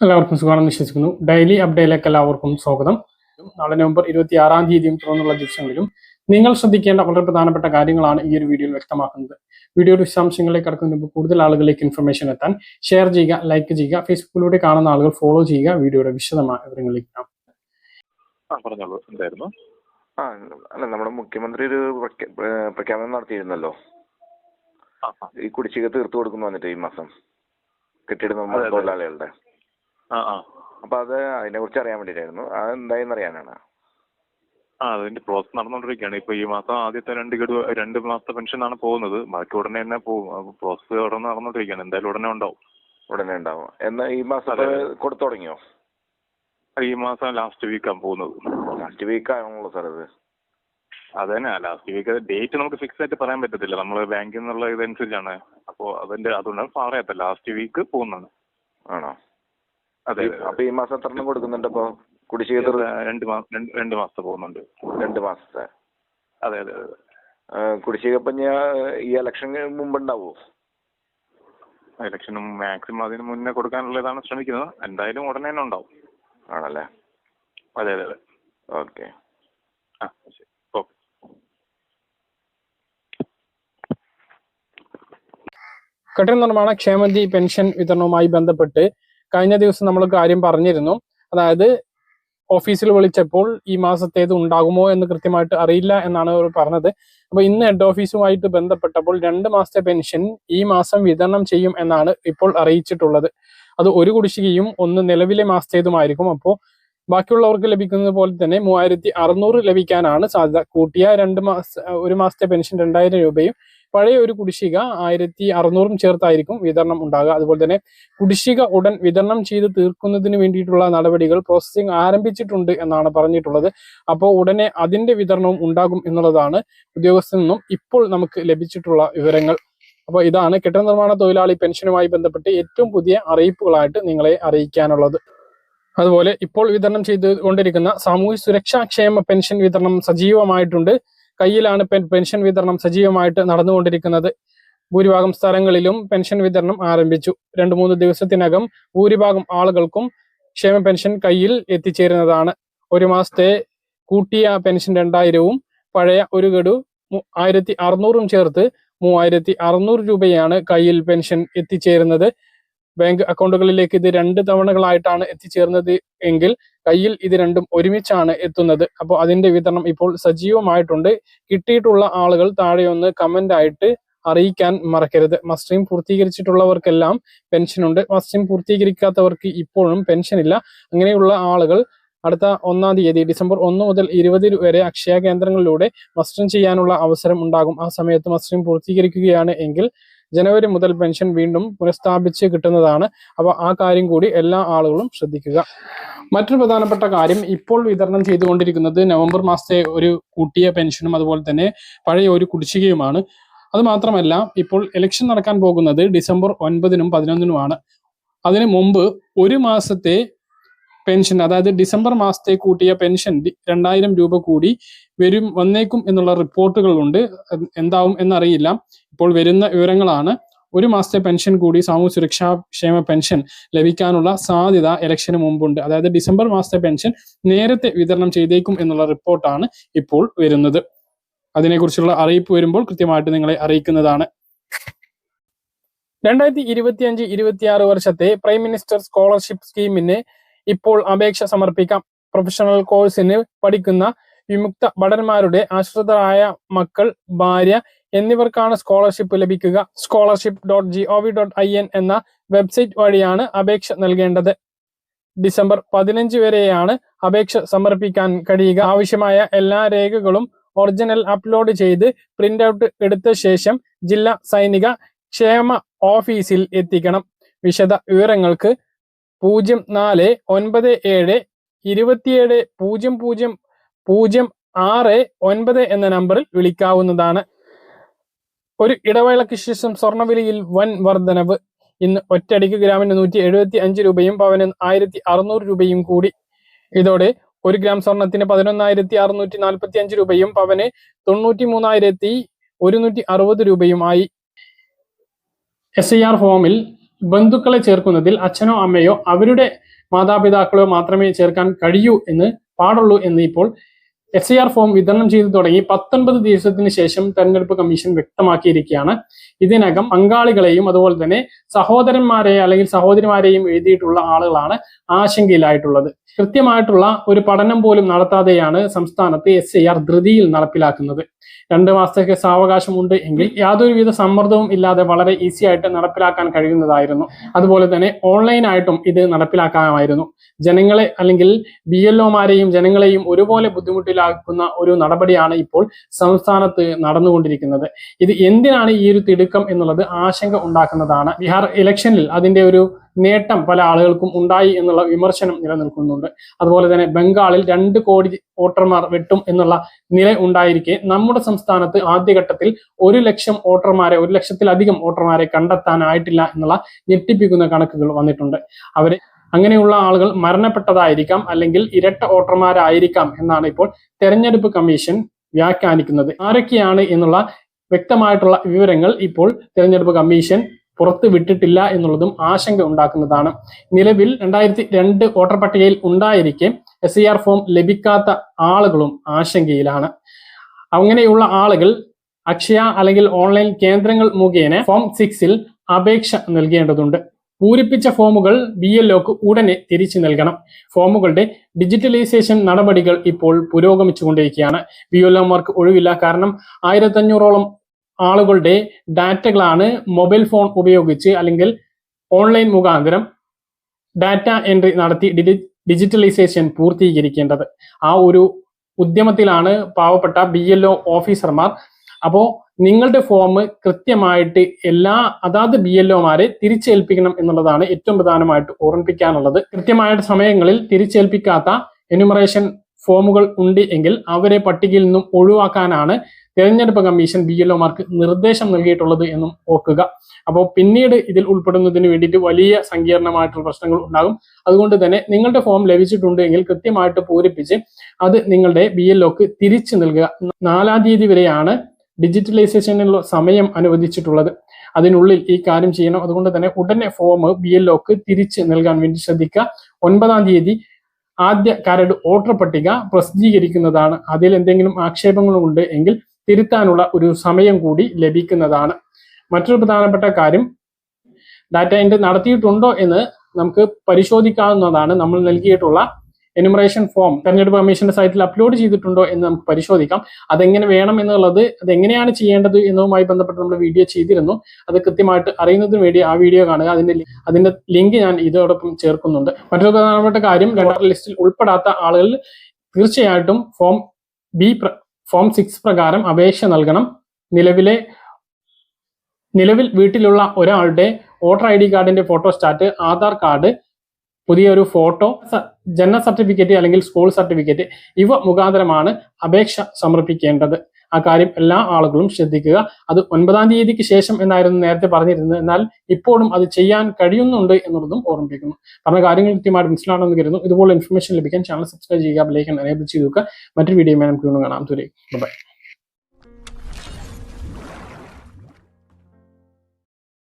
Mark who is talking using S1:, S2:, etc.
S1: എല്ലാവർക്കും സുഖമാണെന്ന് വിശ്വസിക്കുന്നു. ഡെയിലി അപ്ഡേറ്റിലേക്ക് എല്ലാവർക്കും സ്വാഗതം. നാളെ നവംബർ ഇരുപത്തി ആറാം തീയതിയും തുടർന്നുള്ള ദിവസങ്ങളിലും നിങ്ങൾ ശ്രദ്ധിക്കേണ്ട വളരെ പ്രധാനപ്പെട്ട കാര്യങ്ങളാണ് ഈ ഒരു വീഡിയോയിൽ വ്യക്തമാക്കുന്നത്. വീഡിയോയുടെ വിശദാംശങ്ങളിലേക്ക് കടക്കുന്നതിന് മുമ്പ് കൂടുതൽ ആളുകളിലേക്ക് ഇൻഫർമേഷൻ എത്താൻ ഷെയർ ചെയ്യുക ലൈക്ക് ചെയ്യുക ഫേസ്ബുക്കിലൂടെ കാണുന്ന ആളുകൾ ഫോളോ ചെയ്യുക വീഡിയോയുടെ വിശദമായ വിവരങ്ങളിലേക്ക് കാണാം
S2: ആ പറഞ്ഞോളൂ. എന്തായിരുന്നു?
S3: ആ അല്ല നമ്മുടെ മുഖ്യമന്ത്രി ഒരു പ്രഖ്യാപനം നടത്തിയിരുന്നല്ലോ.
S2: ആ ആ.
S3: ഈ കുടിശ്ശിക തീർത്തു കൊടുക്കുന്നു വന്നിട്ട് ഈ മാസം. കെട്ടിട നിർമ്മാണ
S2: അതെ, അതെ.
S3: തൊഴിലാളികളുടെ.
S2: ആ ആ.
S3: അപ്പൊ അത് അതിനെ കുറിച്ച് അറിയാൻ വേണ്ടിയിട്ടായിരുന്നു. അത് എന്തായെന്ന് അറിയാനാണ്?
S2: ആ അതിന്റെ പ്രോസസ് നടന്നുകൊണ്ടിരിക്കുകയാണ് ഇപ്പൊ ഈ മാസം ആദ്യത്തെ രണ്ട് ഗഡു രണ്ട് മാസത്തെ പെൻഷനാണ് ആണ് പോകുന്നത്. ബാക്കി ഉടനെ തന്നെ പോകും. അപ്പൊ പ്രോസസ് ഉടനെ നടന്നുകൊണ്ടിരിക്കുകയാണ് എന്തായാലും ഉടനെ ഉണ്ടാവും.
S3: ഉടനെ ഉണ്ടാവും. എന്നാ ഈ മാസം. കൊടുത്തു തുടങ്ങിയോ?
S2: ഈ മാസം ലാസ്റ്റ് വീക്കാണ് പോകുന്നത്.
S3: ലാസ്റ്റ് വീക്ക് ആണല്ലോ സാർ ഇത്
S2: അത് തന്നെ. ലാസ്റ്റ് വീക്ക് ഡേറ്റ് നമുക്ക് ഫിക്സ് ആയിട്ട് പറയാൻ പറ്റത്തില്ല. നമ്മൾ ബാങ്കിൽ നിന്നുള്ള ഇതനുസരിച്ചാണ്. അപ്പോൾ അതിന്റെ അതുകൊണ്ടാണ് പറയാത്ത ലാസ്റ്റ് വീക്ക് പോകുന്നതാണ്.
S3: ആണോ?
S2: അതെ
S3: അപ്പൊ ഈ മാസം എത്ര കൊടുക്കുന്നുണ്ട്? ഇപ്പൊ കുടിശ്ശിക
S2: രണ്ട് മാസം രണ്ട് മാസത്തെ പോകുന്നുണ്ട്.
S3: രണ്ട് മാസത്തെ?
S2: അതെ അതെ അതെ.
S3: ഏഹ് കുടിശ്ശിക ഇപ്പൊ ഞാൻ ഈ ഇലക്ഷൻ മുമ്പ് ഉണ്ടാവോ
S2: ഇലക്ഷനും മാക്സിമം അതിന് മുന്നേ കൊടുക്കാനുള്ളതാണ് ശ്രമിക്കുന്നത്. എന്തായാലും ഉടനെ തന്നെ ഉണ്ടാവും.
S3: ആണല്ലേ?
S2: അതെ അതെ അതെ.
S3: ഓക്കെ.
S2: ആ ശരി. ഓക്കെ.
S1: കെട്ടിട നിർമ്മാണ ക്ഷേമനിധി പെൻഷൻ വിതരണവുമായി ബന്ധപ്പെട്ട് കഴിഞ്ഞ ദിവസം നമ്മൾ കാര്യം പറഞ്ഞിരുന്നു. അതായത് ഓഫീസിൽ വിളിച്ചപ്പോൾ ഈ മാസത്തേത് ഉണ്ടാകുമോ എന്ന് കൃത്യമായിട്ട് അറിയില്ല എന്നാണ് അവർ പറഞ്ഞത്. അപ്പൊ ഇന്ന് ഹെഡ് ഓഫീസുമായിട്ട് ബന്ധപ്പെട്ടപ്പോൾ രണ്ട് മാസത്തെ പെൻഷൻ ഈ മാസം വിതരണം ചെയ്യും എന്നാണ് ഇപ്പോൾ അറിയിച്ചിട്ടുള്ളത്. അത് ഒരു കുടിശ്ശികയും ഒന്ന് നിലവിലെ മാസത്തേതുമായിരിക്കും. അപ്പോൾ ബാക്കിയുള്ളവർക്ക് ലഭിക്കുന്നത് പോലെ തന്നെ മൂവായിരത്തി അറുന്നൂറ് ലഭിക്കാനാണ് സാധ്യത. കൂട്ടിയ രണ്ട് മാസ ഒരു മാസത്തെ പെൻഷൻ രണ്ടായിരം രൂപയും പഴയ ഒരു കുടിശ്ശിക ആയിരത്തി അറുന്നൂറും ചേർത്തായിരിക്കും വിതരണം ഉണ്ടാകുക. അതുപോലെ തന്നെ കുടിശ്ശിക ഉടൻ വിതരണം ചെയ്ത് തീർക്കുന്നതിന് വേണ്ടിയിട്ടുള്ള നടപടികൾ പ്രോസസ്സിംഗ് ആരംഭിച്ചിട്ടുണ്ട് എന്നാണ് പറഞ്ഞിട്ടുള്ളത്. അപ്പോൾ ഉടനെ അതിന്റെ വിതരണവും ഉണ്ടാകും എന്നുള്ളതാണ് ഉദ്യോഗസ്ഥരിൽ നിന്നും ഇപ്പോൾ നമുക്ക് ലഭിച്ചിട്ടുള്ള വിവരങ്ങൾ. അപ്പോൾ ഇതാണ് കെട്ടിട നിർമ്മാണ തൊഴിലാളി പെൻഷനുമായി ബന്ധപ്പെട്ട് ഏറ്റവും പുതിയ അറിയിപ്പുകളായിട്ട് നിങ്ങളെ അറിയിക്കാനുള്ളത്. അതുപോലെ ഇപ്പോൾ വിതരണം ചെയ്തുകൊണ്ടിരിക്കുന്ന സാമൂഹ്യ സുരക്ഷാ ക്ഷേമ പെൻഷൻ വിതരണം സജീവമായിട്ടുണ്ട്. കയ്യിലാണ് പെൻഷൻ വിതരണം സജീവമായിട്ട് നടന്നുകൊണ്ടിരിക്കുന്നത്. ഭൂരിഭാഗം സ്ഥലങ്ങളിലും പെൻഷൻ വിതരണം ആരംഭിച്ചു. രണ്ടു മൂന്ന് ദിവസത്തിനകം ഭൂരിഭാഗം ആളുകൾക്കും ക്ഷേമ പെൻഷൻ കയ്യിൽ എത്തിച്ചേരുന്നതാണ്. ഒരു മാസത്തെ കൂട്ടിയ പെൻഷൻ രണ്ടായിരവും പഴയ ഒരു ഗഡു ആയിരത്തി അറുന്നൂറും ചേർത്ത് മൂവായിരത്തി അറുന്നൂറ് രൂപയാണ് കയ്യിൽ പെൻഷൻ എത്തിച്ചേരുന്നത്. ബാങ്ക് അക്കൗണ്ടുകളിലേക്ക് ഇത് രണ്ട് തവണകളായിട്ടാണ് എത്തിച്ചേർന്നത് എങ്കിൽ കയ്യിൽ ഇത് രണ്ടും ഒരുമിച്ചാണ് എത്തുന്നത്. അപ്പോൾ അതിന്റെ വിതരണം ഇപ്പോൾ സജീവമായിട്ടുണ്ട്. കിട്ടിയിട്ടുള്ള ആളുകൾ താഴെ ഒന്ന് കമന്റ് ആയിട്ട് അറിയിക്കാൻ മറക്കരുത്. മസ്റ്ററിംഗ് പൂർത്തീകരിച്ചിട്ടുള്ളവർക്കെല്ലാം പെൻഷൻ ഉണ്ട് മസ്റ്ററിംഗ് പൂർത്തീകരിക്കാത്തവർക്ക് ഇപ്പോഴും പെൻഷൻ ഇല്ല അങ്ങനെയുള്ള ആളുകൾ അടുത്ത ഒന്നാം തീയതി ഡിസംബർ ഒന്ന് മുതൽ ഇരുപത് വരെ അക്ഷയ കേന്ദ്രങ്ങളിലൂടെ മസ്റ്ററിംഗ് ചെയ്യാനുള്ള അവസരം ഉണ്ടാകും. ആ സമയത്ത് മസ്റ്ററിംഗ് പൂർത്തീകരിക്കുകയാണ് എങ്കിൽ ജനുവരി മുതൽ പെൻഷൻ വീണ്ടും പുനഃസ്ഥാപിച്ച് കിട്ടുന്നതാണ്. അപ്പോൾ ആ കാര്യം കൂടി എല്ലാ ആളുകളും ശ്രദ്ധിക്കുക. മറ്റൊരു പ്രധാനപ്പെട്ട കാര്യം ഇപ്പോൾ വിതരണം ചെയ്തുകൊണ്ടിരിക്കുന്നത് നവംബർ മാസത്തെ ഒരു കൂട്ടിയ പെൻഷനും അതുപോലെ തന്നെ പഴയ ഒരു കുടിശ്ശികയുമാണ്. അത് മാത്രമല്ല ഇപ്പോൾ ഇലക്ഷൻ നടക്കാൻ പോകുന്നത് ഡിസംബർ ഒൻപതിനും പതിനൊന്നിനുമാണ്. അതിനു മുമ്പ് ഒരു മാസത്തെ പെൻഷൻ അതായത് ഡിസംബർ മാസത്തെ കൂട്ടിയ പെൻഷൻ രണ്ടായിരം രൂപ കൂടി വരും വന്നേക്കും എന്നുള്ള റിപ്പോർട്ടുകളുണ്ട്. എന്താവും എന്നറിയില്ല. ഇപ്പോൾ വരുന്ന വിവരങ്ങളാണ്. ഒരു മാസത്തെ പെൻഷൻ കൂടി സാമൂഹ്യ സുരക്ഷാ ക്ഷേമ പെൻഷൻ ലഭിക്കാനുള്ള സാധ്യത ഇലക്ഷന് മുമ്പുണ്ട്. അതായത് ഡിസംബർ മാസത്തെ പെൻഷൻ നേരത്തെ വിതരണം ചെയ്തേക്കും എന്നുള്ള റിപ്പോർട്ടാണ് ഇപ്പോൾ വരുന്നത്. അതിനെക്കുറിച്ചുള്ള അറിയിപ്പ് വരുമ്പോൾ കൃത്യമായിട്ട് നിങ്ങളെ അറിയിക്കുന്നതാണ്. രണ്ടായിരത്തി ഇരുപത്തി അഞ്ച് ഇരുപത്തിയാറ് വർഷത്തെ പ്രൈം മിനിസ്റ്റർ സ്കോളർഷിപ്പ് സ്കീമിന് ഇപ്പോൾ അപേക്ഷ സമർപ്പിക്കാം. പ്രൊഫഷണൽ കോഴ്സിന് പഠിക്കുന്ന വിമുക്ത ഭടന്മാരുടെ ആശ്രിതരായ മക്കൾ ഭാര്യ എന്നിവർക്കാണ് സ്കോളർഷിപ്പ് ലഭിക്കുക. Scholarship dot G O V dot I N എന്ന വെബ്സൈറ്റ് വഴിയാണ് അപേക്ഷ നൽകേണ്ടത്. ഡിസംബർ പതിനഞ്ച് വരെയാണ് അപേക്ഷ സമർപ്പിക്കാൻ കഴിയുക. ആവശ്യമായ എല്ലാ രേഖകളും ഒറിജിനൽ അപ്ലോഡ് ചെയ്ത് പ്രിന്റ് ഔട്ട് എടുത്ത ശേഷം ജില്ലാ സൈനിക ക്ഷേമ ഓഫീസിൽ എത്തിക്കണം. വിശദ വിവരങ്ങൾക്ക് പൂജ്യം നാല് ഒൻപത് ഏഴ് ഇരുപത്തിയേഴ് പൂജ്യം പൂജ്യം പൂജ്യം ആറ് ഒൻപത് എന്ന നമ്പറിൽ വിളിക്കാവുന്നതാണ്. ഒരു ഇടവേളയ്ക്ക് ശേഷം സ്വർണവിലയിൽ വൻ വർധനവ്. ഇന്ന് ഒറ്റയടിക്ക് ഗ്രാമിന് നൂറ്റി എഴുപത്തി അഞ്ച് രൂപയും പവന് ആയിരത്തി അറുന്നൂറ് രൂപയും കൂടി. ഇതോടെ ഒരു ഗ്രാം സ്വർണത്തിന് പതിനൊന്നായിരത്തി അറുന്നൂറ്റി നാൽപ്പത്തി അഞ്ച് രൂപയും പവന് തൊണ്ണൂറ്റി മൂന്നായിരത്തി ഒരുന്നൂറ്റി അറുപത് രൂപയുമായി എസ് ഐ ആർ ഫോമിൽ ബന്ധുക്കളെ ചേർക്കുന്നതിൽ അച്ഛനോ അമ്മയോ അവരുടെ മാതാപിതാക്കളോ മാത്രമേ ചേർക്കാൻ കഴിയൂ എന്ന് പാടുള്ളൂ എന്ന് ഇപ്പോൾ എസ് ഐ ആർ ഫോം വിതരണം ചെയ്തു തുടങ്ങി പത്തൊൻപത് ദിവസത്തിന് ശേഷം തെരഞ്ഞെടുപ്പ് കമ്മീഷൻ വ്യക്തമാക്കിയിരിക്കുകയാണ്. ഇതിനകം പങ്കാളികളെയും അതുപോലെ തന്നെ സഹോദരന്മാരെ അല്ലെങ്കിൽ സഹോദരിമാരെയും എഴുതിയിട്ടുള്ള ആളുകളാണ് ആശങ്കയിലായിട്ടുള്ളത്. കൃത്യമായിട്ടുള്ള ഒരു പഠനം പോലും നടത്താതെയാണ് സംസ്ഥാനത്ത് എസ് ഐ ആർ ധൃതിയിൽ നടപ്പിലാക്കുന്നത്. രണ്ട് മാസത്തേക്ക് സാവകാശം ഉണ്ട് എങ്കിൽ യാതൊരുവിധ സമ്മർദ്ദവും ഇല്ലാതെ വളരെ ഈസി ആയിട്ട് നടപ്പിലാക്കാൻ കഴിയുന്നതായിരുന്നു. അതുപോലെ തന്നെ ഓൺലൈനായിട്ടും ഇത് നടപ്പിലാക്കാമായിരുന്നു. ജനങ്ങളെ അല്ലെങ്കിൽ ബി എൽഒമാരെയും ജനങ്ങളെയും ഒരുപോലെ ബുദ്ധിമുട്ടിലാക്കുന്ന ഒരു നടപടിയാണ് ഇപ്പോൾ സംസ്ഥാനത്ത് നടന്നുകൊണ്ടിരിക്കുന്നത്. ഇത് എന്തിനാണ് ഈ ഒരു തിടുക്കം എന്നുള്ളത് ആശങ്ക ഉണ്ടാക്കുന്നതാണ്. ബീഹാർ ഇലക്ഷനിൽ അതിന്റെ ഒരു നേട്ടം പല ആളുകൾക്കും ഉണ്ടായി എന്നുള്ള വിമർശനം നിലനിൽക്കുന്നുണ്ട്. അതുപോലെ തന്നെ ബംഗാളിൽ രണ്ട് കോടി വോട്ടർമാർ വെട്ടും എന്നുള്ള നില ഉണ്ടായിരിക്കെ. നമ്മുടെ സംസ്ഥാനത്ത് ആദ്യഘട്ടത്തിൽ ഒരു ലക്ഷം വോട്ടർമാരെ ഒരു ലക്ഷത്തിലധികം വോട്ടർമാരെ കണ്ടെത്താനായിട്ടില്ല എന്നുള്ള ഞെട്ടിപ്പിക്കുന്ന കണക്കുകൾ വന്നിട്ടുണ്ട്. അവരെ അങ്ങനെയുള്ള ആളുകൾ മരണപ്പെട്ടതായിരിക്കാം അല്ലെങ്കിൽ ഇരട്ട വോട്ടർമാരായിരിക്കാം എന്നാണ് ഇപ്പോൾ തെരഞ്ഞെടുപ്പ് കമ്മീഷൻ വ്യാഖ്യാനിക്കുന്നത്. ആരൊക്കെയാണ് എന്നുള്ള വ്യക്തമായിട്ടുള്ള വിവരങ്ങൾ ഇപ്പോൾ തെരഞ്ഞെടുപ്പ് കമ്മീഷൻ പുറത്ത് വിട്ടിട്ടില്ല എന്നുള്ളതും ആശങ്ക ഉണ്ടാക്കുന്നതാണ്. നിലവിൽ രണ്ടായിരത്തി രണ്ട് വോട്ടർ പട്ടികയിൽ ഉണ്ടായിരിക്കെ എസ് സി ആർ ഫോം ലഭിക്കാത്ത ആളുകളും ആശങ്കയിലാണ്. അങ്ങനെയുള്ള ആളുകൾ അക്ഷയ അല്ലെങ്കിൽ ഓൺലൈൻ കേന്ദ്രങ്ങൾ മുഖേന ഫോം സിക്സിൽ അപേക്ഷ നൽകേണ്ടതുണ്ട്. പൂരിപ്പിച്ച ഫോമുകൾ ബി എൽ ഒക്ക് ഉടനെ തിരിച്ചു നൽകണം. ഫോമുകളുടെ ഡിജിറ്റലൈസേഷൻ നടപടികൾ ഇപ്പോൾ പുരോഗമിച്ചുകൊണ്ടിരിക്കുകയാണ്. ബി എൽ ഒമാർക്ക് ഒഴിവില്ല. കാരണം ആയിരത്തഞ്ഞൂറോളം ആളുകളുടെ ഡാറ്റകളാണ് മൊബൈൽ ഫോൺ ഉപയോഗിച്ച് അല്ലെങ്കിൽ ഓൺലൈൻ മുഖാന്തരം ഡാറ്റ എൻട്രി നടത്തി ഡിജിറ്റലൈസേഷൻ പൂർത്തീകരിക്കേണ്ടത്. ആ ഒരു ഉദ്യമത്തിലാണ് പാവപ്പെട്ട ബി എൽ ഒ ഓഫീസർമാർ. അപ്പോൾ നിങ്ങളുടെ ഫോം കൃത്യമായിട്ട് എല്ലാ അതാത് ബി എൽ ഒമാരെ തിരിച്ചേൽപ്പിക്കണം എന്നുള്ളതാണ് ഏറ്റവും പ്രധാനമായിട്ട് ഓർമ്മിപ്പിക്കാനുള്ളത്. കൃത്യമായ സമയങ്ങളിൽ തിരിച്ചേൽപ്പിക്കാത്ത എന്യൂമറേഷൻ ഫോമുകൾ ഉണ്ട് എങ്കിൽ അവരെ പട്ടികയിൽ നിന്നും ഒഴിവാക്കാനാണ് തെരഞ്ഞെടുപ്പ് കമ്മീഷൻ ബി എൽ ഒമാർക്ക് നിർദ്ദേശം നൽകിയിട്ടുള്ളത് എന്നും ഓർക്കുക. അപ്പോൾ പിന്നീട് ഇതിൽ ഉൾപ്പെടുന്നതിന് വേണ്ടിയിട്ട് വലിയ സങ്കീർണമായിട്ടുള്ള പ്രശ്നങ്ങൾ ഉണ്ടാകും. അതുകൊണ്ട് തന്നെ നിങ്ങളുടെ ഫോം ലഭിച്ചിട്ടുണ്ട് എങ്കിൽ കൃത്യമായിട്ട് പൂരിപ്പിച്ച് അത് നിങ്ങളുടെ ബി എൽ ഒക്ക് തിരിച്ചു നൽകുക. നാലാം തീയതി വരെയാണ് ഡിജിറ്റലൈസേഷനിലുള്ള സമയം അനുവദിച്ചിട്ടുള്ളത്. അതിനുള്ളിൽ ഈ കാര്യം ചെയ്യണം. അതുകൊണ്ട് തന്നെ ഉടനെ ഫോം ബി എൽ ഒക്ക് തിരിച്ച് നൽകാൻ വേണ്ടി ശ്രദ്ധിക്കുക. ഒൻപതാം തീയതി ആദ്യ കരട് വോട്ടർ പട്ടിക പ്രസിദ്ധീകരിക്കുന്നതാണ്. അതിൽ എന്തെങ്കിലും ആക്ഷേപങ്ങളുണ്ട് എങ്കിൽ തിരുത്താനുള്ള ഒരു സമയം കൂടി ലഭിക്കുന്നതാണ്. മറ്റൊരു പ്രധാനപ്പെട്ട കാര്യം ഡാറ്റ എൻട്രി നടത്തിയിട്ടുണ്ടോ എന്ന് നമുക്ക് പരിശോധിക്കാവുന്നതാണ്. നമ്മൾ നൽകിയിട്ടുള്ള എനുമറേഷൻ ഫോം തെരഞ്ഞെടുപ്പ് കമ്മീഷന്റെ സൈറ്റിൽ അപ്ലോഡ് ചെയ്തിട്ടുണ്ടോ എന്ന് നമുക്ക് പരിശോധിക്കാം. അതെങ്ങനെ വേണം എന്നുള്ളത് അതെങ്ങനെയാണ് ചെയ്യേണ്ടത് എന്നതുമായി ബന്ധപ്പെട്ട് നമ്മൾ വീഡിയോ ചെയ്തിരുന്നു. അത് കൃത്യമായിട്ട് അറിയുന്നതിന് വേണ്ടി ആ വീഡിയോ കാണുക. അതിന്റെ അതിന്റെ ലിങ്ക് ഞാൻ ഇതോടൊപ്പം ചേർക്കുന്നുണ്ട്. മറ്റൊരു പ്രധാനപ്പെട്ട കാര്യം ലിസ്റ്റിൽ ഉൾപ്പെടാത്ത ആളുകൾ തീർച്ചയായിട്ടും ഫോം ബി ഫോം സിക്സ് പ്രകാരം അപേക്ഷ നൽകണം. നിലവിലെ നിലവിൽ വീട്ടിലുള്ള ഒരാളുടെ വോട്ടർ ഐ ഡി കാർഡിന്റെ ഫോട്ടോസ്റ്റാറ്റ് ആധാർ കാർഡ് പുതിയൊരു ഫോട്ടോ ജനന സർട്ടിഫിക്കറ്റ് അല്ലെങ്കിൽ സ്കൂൾ സർട്ടിഫിക്കറ്റ് ഇവ മുഖാന്തരമാണ് അപേക്ഷ സമർപ്പിക്കേണ്ടത്. ആ കാര്യം എല്ലാ ആളുകളും ശ്രദ്ധിക്കുക. അത് ഒൻപതാം തീയതിക്ക് ശേഷം എന്നായിരുന്നു നേരത്തെ പറഞ്ഞിരുന്നത്. എന്നാൽ ഇപ്പോഴും അത് ചെയ്യാൻ കഴിയുന്നുണ്ട് എന്നുള്ളതും ഓർമ്മിപ്പിക്കുന്നു. പറഞ്ഞ കാര്യങ്ങൾ കൃത്യമായിട്ട് മനസ്സിലാണെന്ന് കരുതുന്നു. ഇതുപോലെ ഇൻഫർമേഷൻ ലഭിക്കാൻ ചാനൽ സബ്സ്ക്രൈബ് ചെയ്യുക ബെലൈക്കൻ എനേബിൾ ചെയ്ത് മറ്റൊരു വീഡിയോ നമുക്ക് കാണാം. ദൂരെ ബൈ